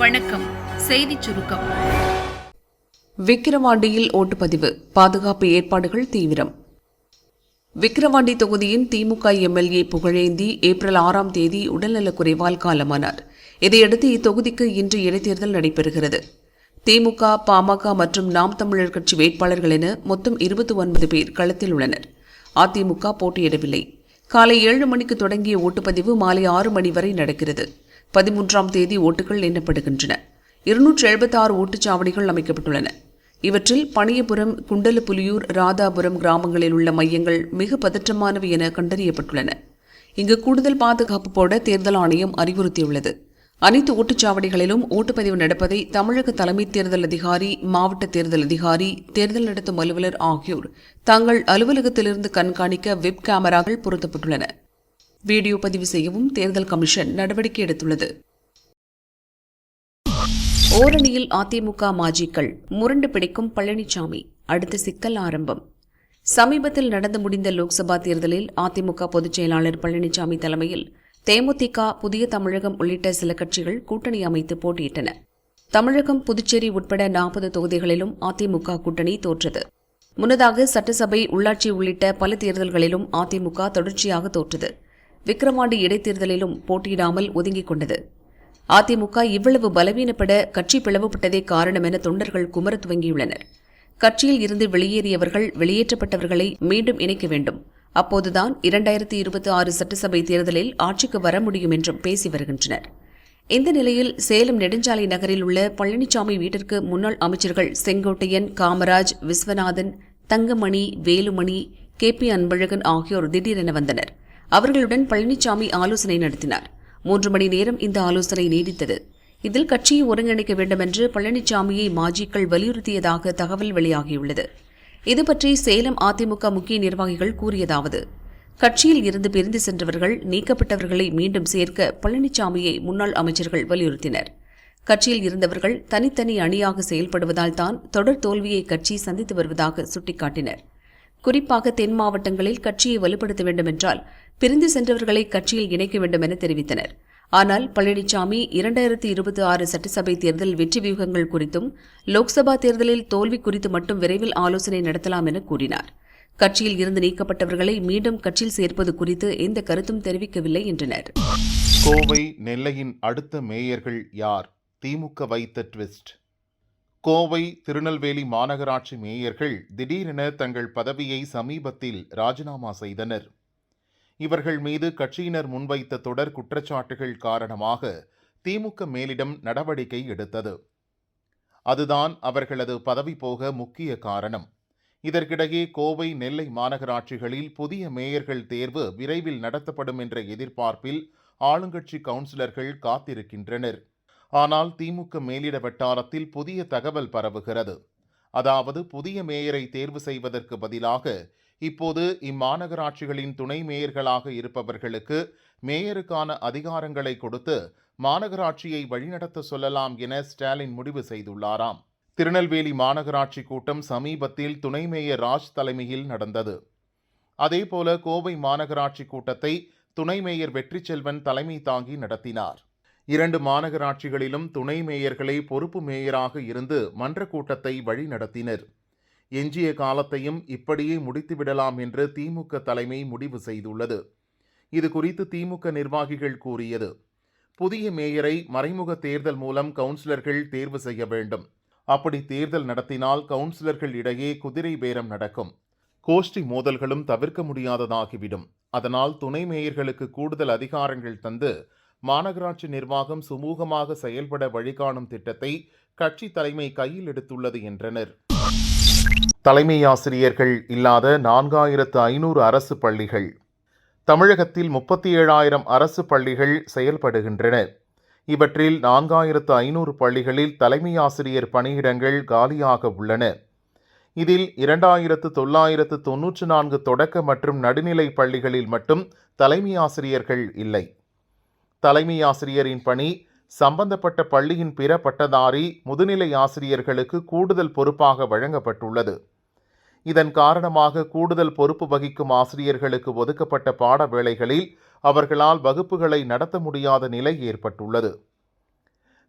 வணக்கம். செய்திச் சுருக்கம். விக்கிரவாண்டியில் ஓட்டுப்பதிவு. பாதுகாப்பு ஏற்பாடுகள் தீவிரம். விக்கிரவாண்டி தொகுதியின் திமுக எம்எல்ஏ புகழேந்தி ஏப்ரல் ஆறாம் தேதி உடல்நலக்குறைவால் காலமானார். இதையடுத்து இத்தொகுதிக்கு இன்று இடைத்தேர்தல் நடைபெறுகிறது. திமுக பாமக மற்றும் நாம் தமிழர் கட்சி வேட்பாளர்கள் என மொத்தம் இருபத்தி ஒன்பது பேர் களத்தில் உள்ளனர். அதிமுக போட்டியிடவில்லை. காலை ஏழு மணிக்கு தொடங்கிய ஓட்டுப்பதிவு மாலை ஆறு மணி வரை நடக்கிறது. பதிமூன்றாம் தேதி ஓட்டுகள் எண்ணப்படுகின்றன. இருநூற்று எழுபத்தாறு ஓட்டுச்சாவடிகள் அமைக்கப்பட்டுள்ளன. இவற்றில் பணியபுரம் குண்டலப்புலியூர் ராதாபுரம் கிராமங்களில் உள்ள மையங்கள் மிக பதற்றமானவை என கண்டறியப்பட்டுள்ளன. இங்கு கூடுதல் பாதுகாப்பு போட தேர்தல் ஆணையம் அறிவுறுத்தியுள்ளது. அனைத்து ஓட்டுச்சாவடிகளிலும் ஓட்டுப்பதிவு நடப்பதை தமிழக தலைமை தேர்தல் அதிகாரி மாவட்ட தேர்தல் அதிகாரி தேர்தல் நடத்தும் அலுவலர் ஆகியோர் தங்கள் அலுவலகத்திலிருந்து கண்காணிக்க வெப் கேமராக்கள் பொருத்தப்பட்டுள்ளன. வீடியோ பதிவு செய்யவும் தேர்தல் கமிஷன் நடவடிக்கை எடுத்துள்ளது. ஓரணியில் அதிமுக மாஜிக்கள் முரண்டு பிடிக்கும் பழனிசாமி அடுத்த சிக்கல் ஆரம்பம். சமீபத்தில் நடந்து முடிந்த லோக்சபா தேர்தலில் அதிமுக பொதுச் செயலாளர் பழனிசாமி தலைமையில் தேமுதிக புதிய தமிழகம் உள்ளிட்ட சில கட்சிகள் கூட்டணி அமைத்து போட்டியிட்டன. தமிழகம் புதுச்சேரி உட்பட நாற்பது தொகுதிகளிலும் அதிமுக கூட்டணி தோற்றது. முன்னதாக சட்டசபை உள்ளாட்சி உள்ளிட்ட பல தேர்தல்களிலும் அதிமுக தொடர்ச்சியாக தோற்றது. விக்கிரவாண்டி இடைத்தேர்தலிலும் போட்டியிடாமல் ஒதுங்கிக் கொண்டது. அதிமுக இவ்வளவு பலவீனப்பட கட்சி பிளவுபட்டதே காரணம் என தொண்டர்கள் குமர துவங்கியுள்ளனர். கட்சியில் இருந்து வெளியேறியவர்கள் வெளியேற்றப்பட்டவர்களை மீண்டும் இணைக்க வேண்டும். அப்போதுதான் இரண்டாயிரத்தி இருபத்தி ஆறு சட்டசபை தேர்தலில் ஆட்சிக்கு வர முடியும் என்றும் பேசி வருகின்றனர். இந்த நிலையில் சேலம் நெடுஞ்சாலை நகரில் உள்ள பழனிசாமி வீட்டிற்கு முன்னாள் அமைச்சர்கள் செங்கோட்டையன் காமராஜ் விஸ்வநாதன் தங்கமணி வேலுமணி கே பி அன்பழகன் ஆகியோர் திடீரென வந்தனர். அவர்களுடன் பழனிசாமி ஆலோசனை நடத்தினார். மூன்று மணி நேரம் இந்த ஆலோசனை நீடித்தது. இதில் கட்சியை ஒருங்கிணைக்க வேண்டும் என்று பழனிசாமியை மாஜிக்கள் வலியுறுத்தியதாக தகவல் வெளியாகியுள்ளது. இதுபற்றி சேலம் அதிமுக முக்கிய நிர்வாகிகள் கூறியதாவது கட்சியில் இருந்து பிரிந்து சென்றவர்கள் நீக்கப்பட்டவர்களை மீண்டும் சேர்க்க பழனிசாமியை முன்னாள் அமைச்சர்கள் வலியுறுத்தினர். கட்சியில் இருந்தவர்கள் தனித்தனி அணியாக செயல்படுவதால் தான் தொடர் தோல்வியை கட்சி சந்தித்து வருவதாக சுட்டிக்காட்டினர். குறிப்பாக தென் மாவட்டங்களில் கட்சியை வலுப்படுத்த வேண்டுமென்றால் பிரிந்து சென்றவர்களை கட்சியில் இணைக்க வேண்டும் என தெரிவித்தனர். ஆனால் பழனிசாமி இரண்டாயிரத்தி இருபத்தி ஆறு சட்டசபை தேர்தல் வெற்றி வியூகங்கள் குறித்தும் லோக்சபா தேர்தலில் தோல்வி குறித்து மட்டும் விரைவில் ஆலோசனை நடத்தலாம் என கூறினார். கட்சியில் இருந்து நீக்கப்பட்டவர்களை மீண்டும் கட்சியில் சேர்ப்பது குறித்து எந்த கருத்தும் தெரிவிக்கவில்லை என்றனர். கோவை நெல்லையின் அடுத்த மேயர்கள் யார்? திமுக வைத்த ட்விஸ்ட். கோவை திருநெல்வேலி மாநகராட்சி மேயர்கள் திடீரென தங்கள் பதவியை சமீபத்தில் ராஜினாமா செய்தனர். இவர்கள் மீது கட்சியினர் முன்வைத்த தொடர் குற்றச்சாட்டுகள் காரணமாக திமுக மேலிடம் நடவடிக்கை எடுத்தது. அதுதான் அவர்களது பதவி போக முக்கிய காரணம். இதற்கிடையே கோவை நெல்லை மாநகராட்சிகளில் புதிய மேயர்கள் தேர்வு விரைவில் நடத்தப்படும் என்ற எதிர்பார்ப்பில் ஆளுங்கட்சி கவுன்சிலர்கள் காத்திருக்கின்றனர். ஆனால் திமுக மேலிட வட்டாரத்தில் புதிய தகவல் பரவுகிறது. அதாவது புதிய மேயரை தேர்வு செய்வதற்கு பதிலாக இப்போது இம்மாநகராட்சிகளின் துணை மேயர்களாக இருப்பவர்களுக்கு மேயருக்கான அதிகாரங்களை கொடுத்து மாநகராட்சியை வழிநடத்த சொல்லலாம் என ஸ்டாலின் முடிவு செய்துள்ளாராம். திருநெல்வேலி மாநகராட்சி கூட்டம் சமீபத்தில் துணை மேயர் ராஜ் தலைமையில் நடந்தது. அதேபோல கோவை மாநகராட்சி கூட்டத்தை துணை மேயர் வெற்றிச்செல்வன் தலைமை தாங்கி நடத்தினார். இரண்டு மாநகராட்சிகளிலும் துணை மேயர்களை பொறுப்பு மேயராக இருந்து மன்ற கூட்டத்தை வழிநடத்தினர் எஞ்சிய காலத்தையும் இப்படியே முடித்துவிடலாம் என்று திமுக தலைமை முடிவு செய்துள்ளது. இது குறித்து திமுக நிர்வாகிகள் கூறியது. புதிய மேயரை மறைமுக தேர்தல் மூலம் கவுன்சிலர்கள் தேர்வு செய்ய வேண்டும். அப்படி தேர்தல் நடத்தினால் கவுன்சிலர்கள் இடையே குதிரை பேரம் நடக்கும். கோஷ்டி மோதல்களும் தவிர்க்க முடியாததாகிவிடும். அதனால் துணை மேயர்களுக்கு கூடுதல் அதிகாரங்கள் தந்து மாநகராட்சி நிர்வாகம் சுமூகமாக செயல்பட வழிகாணும் திட்டத்தை கட்சி தலைமை கையில் எடுத்துள்ளது என்றனர். தலைமை ஆசிரியர்கள் இல்லாத நான்காயிரத்து ஐநூறு அரசு பள்ளிகள். தமிழகத்தில் முப்பத்தி ஏழாயிரம் அரசு பள்ளிகள் செயல்படுகின்றன. இவற்றில் நான்காயிரத்து ஐநூறு பள்ளிகளில் தலைமை ஆசிரியர் பணியிடங்கள் காலியாக உள்ளன. இதில் இரண்டாயிரத்து தொள்ளாயிரத்து தொன்னூற்று நான்கு தொடக்க மற்றும் நடுநிலை பள்ளிகளில் மட்டும் தலைமை ஆசிரியர்கள் இல்லை. தலைமை ஆசிரியரின் பணி சம்பந்தப்பட்ட பள்ளியின் பிற பட்டதாரி முதுநிலை ஆசிரியர்களுக்கு கூடுதல் பொறுப்பாக வழங்கப்பட்டுள்ளது. இதன் காரணமாக கூடுதல் பொறுப்பு வகிக்கும் ஆசிரியர்களுக்கு ஒதுக்கப்பட்ட பாட வேளைகளில் அவர்களால் வகுப்புகளை நடத்த முடியாத நிலை ஏற்பட்டுள்ளது.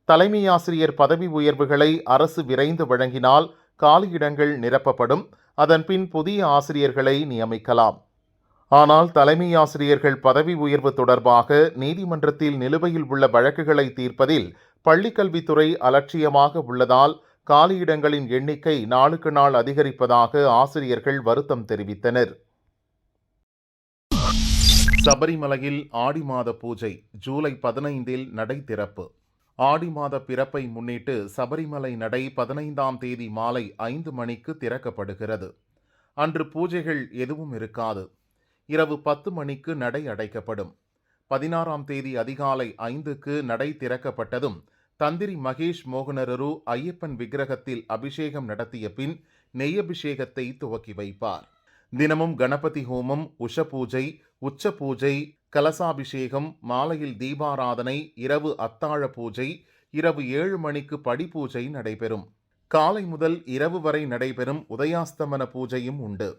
தலைமை ஆசிரியர் பதவி உயர்வுகளை அரசு விரைந்து வழங்கினால் காலியிடங்கள் நிரப்பப்படும். அதன்பின் புதிய ஆசிரியர்களை நியமிக்கலாம். ஆனால் தலைமை ஆசிரியர்கள் பதவி உயர்வு தொடர்பாக நீதிமன்றத்தில் நிலுவையில் உள்ள வழக்குகளை தீர்ப்பதில் பள்ளிக்கல்வித்துறை அலட்சியமாக உள்ளதால் காலியிடங்களின் எண்ணிக்கை நாளுக்கு நாள் அதிகரிப்பதாக ஆசிரியர்கள் வருத்தம் தெரிவித்தனர். சபரிமலையில் ஆடி மாத பூஜை ஜூலை பதினைந்தில் நடை திறப்பு. ஆடி மாத பிறப்பை முன்னிட்டு சபரிமலை நடை பதினைந்தாம் தேதி மாலை ஐந்து மணிக்கு திறக்கப்படுகிறது. அன்று பூஜைகள் எதுவும் இருக்காது. இரவு பத்து மணிக்கு நடை அடைக்கப்படும். பதினாறாம் தேதி அதிகாலை ஐந்துக்கு நடை திறக்கப்பட்டதும் தந்திரி மகேஷ் மோகனரரு ஐயப்பன் விக்கிரகத்தில் அபிஷேகம் நடத்திய பின் நெய்யபிஷேகத்தை துவக்கி வைப்பார். தினமும் கணபதி ஹோமம் உஷ பூஜை உச்ச பூஜை கலசாபிஷேகம் மாலையில் தீபாராதனை இரவு அத்தாழ பூஜை இரவு ஏழு மணிக்கு படி பூஜை நடைபெறும். காலை முதல் இரவு வரை நடைபெறும் உதயாஸ்தமன பூஜையும் உண்டு.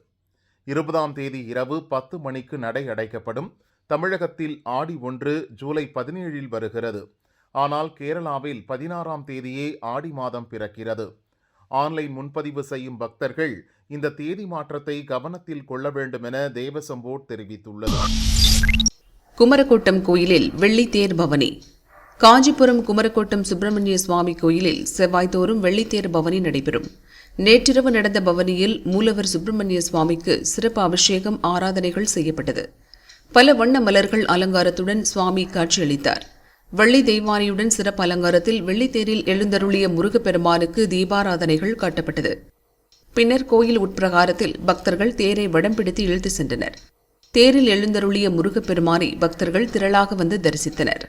இருபதாம் தேதி இரவு பத்து மணிக்கு நடை அடைக்கப்படும். தமிழகத்தில் ஆடி ஒன்று ஜூலை பதினேழில் வருகிறது. ஆனால் கேரளாவில் பதினாறாம் தேதியே ஆடி மாதம் பிறக்கிறது. ஆன்லைன் முன்பதிவு செய்யும் பக்தர்கள் இந்த தேதி மாற்றத்தை கவனத்தில் கொள்ள வேண்டும் என தேவசம்போர்ட் தெரிவித்துள்ளது. குமரக்கோட்டம் கோயிலில் வெள்ளித்தேர் பவனி. காஞ்சிபுரம் குமரக்கோட்டம் சுப்பிரமணிய சுவாமி கோயிலில் செவ்வாய்தோறும் வெள்ளித்தேர் பவனி நடைபெறும். நேற்றிரவு நடந்த பவனியில் மூலவர் சுப்பிரமணிய சுவாமிக்கு சிறப்பு அபிஷேகம் ஆராதனைகள் செய்யப்பட்டது. பல வண்ண மலர்கள் அலங்காரத்துடன் சுவாமி காட்சியளித்தார். வெள்ளி தெய்வானியுடன் சிறப்பு அலங்காரத்தில் வெள்ளித்தேரில் எழுந்தருளிய முருகப்பெருமானுக்கு தீபாராதனைகள் காட்டப்பட்டது. பின்னர் கோயில் உட்பிரகாரத்தில் பக்தர்கள் தேரை வடம் பிடித்து இழுத்து சென்றனர். தேரில் எழுந்தருளிய முருகப்பெருமானை பக்தர்கள் திரளாக வந்து தரிசித்தனர்.